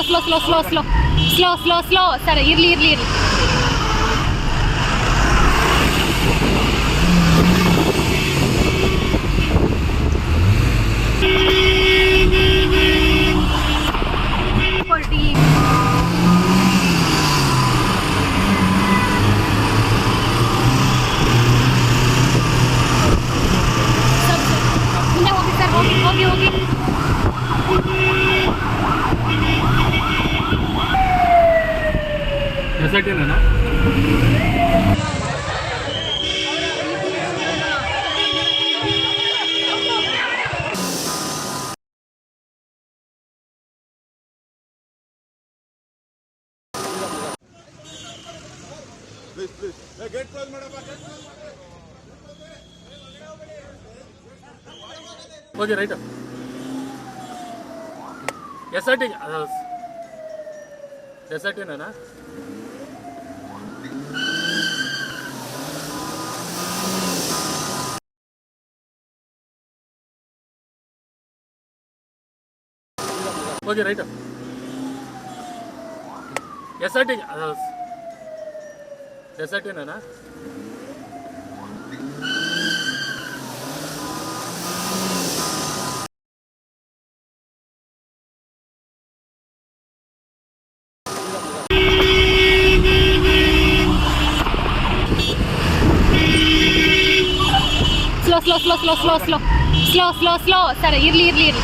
Slow slow slow slow slow slow slow slow sir ಇರ್ಲಿ ಇರ್ಲಿ ಇರ್ಲಿ ಕೊಡಿ. Sir, sir. ಸೊಸೈಟಿನೇನಾ please please gate gate close okay right S R T S R ಟಿನೇನಾ okay right. SRT slow slow slow slow slow slow slow slow slow slow సరే early early early.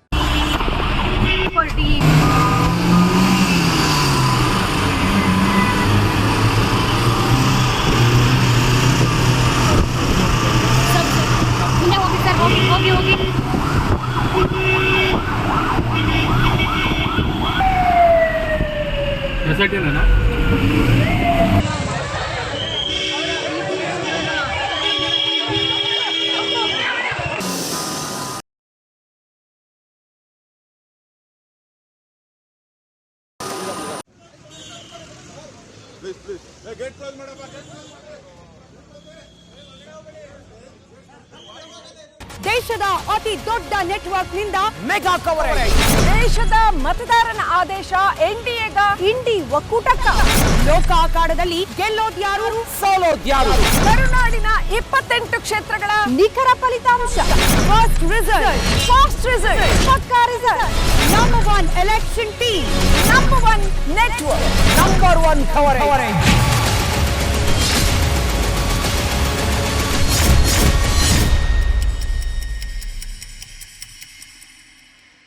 पलटी होगी होगी होगी जैसा ट्रेन है ना? ಹೋಗಿ please gate close ಮಾಡಪ್ಪ ದೇಶದ ಅತಿ ದೊಡ್ಡ ನೆಟ್ವರ್ಕ್ನಿಂದ ಮೆಗಾ ಕವರೇಜ್ ದೇಶದ ಮತದಾರನ ಆದೇಶ ಎನ್ಡಿಎಗ ಇಂಡಿ ಒಕ್ಕೂಟಕ್ಕ. ಲೋಕ ಆಕಾರದಲ್ಲಿ ಗೆಲ್ಲೋದ್ಯಾರು? ಸೋಲೋದ್ಯಾರು. ಕರುನಾಡಿನ ಇಪ್ಪತ್ತೆಂಟು ಕ್ಷೇತ್ರಗಳ ನಿಖರ ಫಲಿತಾಂಶ. ಫಸ್ಟ್ ರಿಸಲ್ಟ್ ಫಾಸ್ಟ್ ರಿಸಲ್ಟ್ ಪಕ್ಕಾ result number Action Team, number one network, number one coverage.